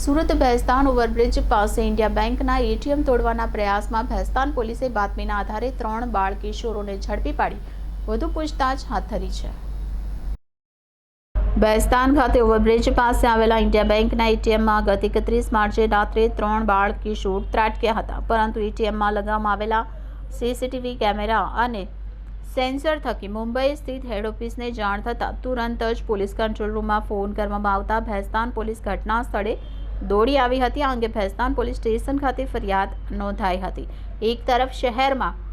Surat Bhestan overbridge પાસે India બેંકના ATM તોડવાના પ્રયાસમાં ભેસ્તાન પોલીસે બાતમીના આધારે ત્રણ બાળ કિશોરોને ઝડપી પાડી વધુ પૂછતાછ હાથ ધરી છે. ભેસ્તાન ખાતે ઓવરબ્રિજ પાસે આવેલા ઇન્ડિયા બેંકના એટીએમમાં ગત એકત્રીસ માર્ચે રાત્રે ત્રણ બાળ કિશોર ત્રાટક્યા હતા, પરંતુ એટીએમમાં લગાવવામાં આવેલા સીસીટીવી કેમેરા અને સેન્સર થકી મુંબઈ સ્થિત હેડ ઓફિસને જાણ થતાં તુરંત જ પોલીસ કંટ્રોલ રૂમમાં ફોન કરવામાં આવતા ભેસ્તાન પોલીસ ઘટના સ્થળે દોડી આવી હતી. આ અંગે ભેસ્તાન પોલીસ સ્ટેશન ખાતે ફરિયાદ નોંધાઈ હતી. એક તરફ શહેરમાં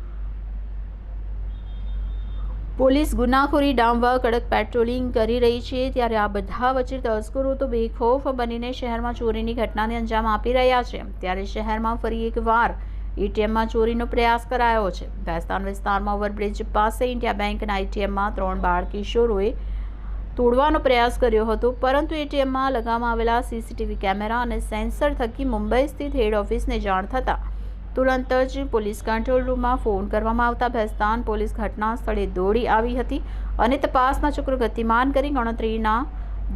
પોલીસ ગુનાખોરી ડામવા કડક પેટ્રોલિંગ કરી રહી છે, ત્યારે આ બધા વચ્ચે તસ્કરો તો બેખોફ બનીને શહેરમાં ચોરીની ઘટનાને અંજામ આપી રહ્યા છે. ત્યારે શહેરમાં ફરી એકવાર એટીએમમાં ચોરીનો પ્રયાસ કરાયો છે. ભેસ્તાન વિસ્તારમાં ઓવરબ્રિજ પાસે ઇન્ડિયા બેંકના એટીએમમાં ત્રણ બાળ કિશોરોએ તોડવાનો પ્રયાસ કર્યો હતો, પરંતુ એટીએમમાં લગાવવામાં આવેલા સીસીટીવી કેમેરા અને સેન્સર થકી મુંબઈ સ્થિત હેડ ઓફિસને જાણ થતાં તુરંત જ પોલીસ કંટ્રોલ રૂમમાં ફોન કરવામાં આવતા ભેસ્તાન પોલીસ ઘટના સ્થળે દોડી આવી હતી અને તપાસના ચક્ર ગતિમાન કરી ગણતરીના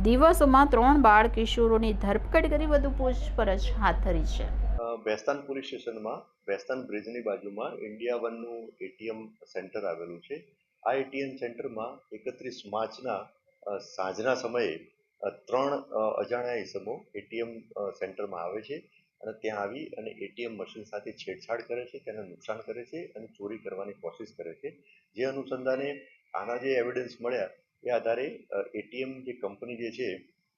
દિવસોમાં ત્રણ બાળ કિશોરોની ધરપકડ કરી વધુ પૂછપરછ હાથ ધરી છે. ભેસ્તાન પોલીસ સ્ટેશનમાં, ભેસ્તાન બ્રિજની બાજુમાં ઇન્ડિયા વનનું એટીએમ સેન્ટર આવેલું છે. આ એટીએમ સેન્ટરમાં એકત્રીસ માર્ચના સાંજના સમયે ત્રણ અજાણ્યા ઇસમો એટીએમ સેન્ટરમાં આવે છે અને ત્યાં આવી અને એટીએમ મશીન સાથે છેડછાડ કરે છે, તેને નુકસાન કરે છે અને ચોરી કરવાની કોશિશ કરે છે. જે અનુસંધાને આના જે એવિડન્સ મળ્યા એ આધારે એટીએમ જે કંપની જે છે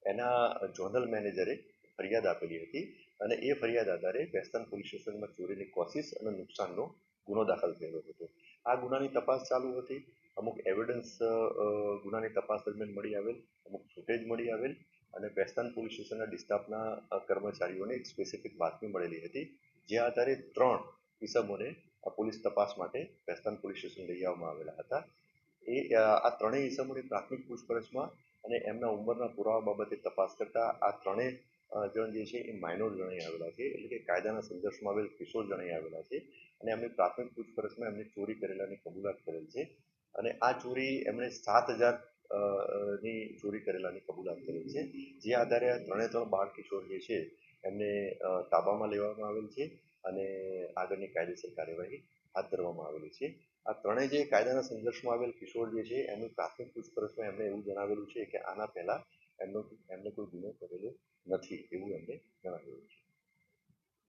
એના ઝોનલ મેનેજરે ફરિયાદ આપેલી હતી અને એ ફરિયાદ આધારે વેસ્ટર્ન પોલીસ સ્ટેશનમાં ચોરીની કોશિશ અને નુકસાનનો ગુનો દાખલ થયેલો હતો. આ ગુનાની તપાસ ચાલુ હતી અમુક એવિડન્સ ગુનાની તપાસ દરમિયાન મળી આવેલ, અમુક ફૂટેજ મળી આવેલ અને પેસ્તાન પોલીસ સ્ટેશનના ડિસ્ટાફના કર્મચારીઓને એક સ્પેસિફિક બાતમી મળેલી હતી. જે આધારે ત્રણ ઇસમોને આ પોલીસ તપાસ માટે પેસ્તાન પોલીસ સ્ટેશન લઈ આવવામાં આવેલા હતા. એ આ ત્રણેય ઇસમોની પ્રાથમિક પૂછપરછમાં અને એમના ઉંમરના પુરાવા બાબતે તપાસ કરતા આ ત્રણેય જણ જે છે એ માઇનોર જણાઈ આવેલા છે, એટલે કે કાયદાના સંઘર્ષમાં આવેલ કિશોર જણાઈ આવેલા છે અને એમની પ્રાથમિક પૂછપરછમાં એમને ચોરી કરેલાની કબૂલાત કરેલ છે. અને આ ચોરી એમણે સાત હજારની ચોરી કરેલાની કબૂલાત કરી છે. જે આધારે આ ત્રણે ત્રણ બાળ કિશોર જે છે, એમને તાબામાં લેવામાં આવેલ છે અને આગળની કાયદેસર કાર્યવાહી હાથ ધરવામાં આવેલી છે. આ ત્રણેય જે કાયદાના સંઘર્ષમાં આવેલ કિશોર જે છે એમની પ્રાથમિક પૂછપરછમાં એમણે એવું જણાવેલું છે કે આના પહેલા એમનો, એમને કોઈ ગુનો કરેલો નથી એવું એમને જણાવેલું છે.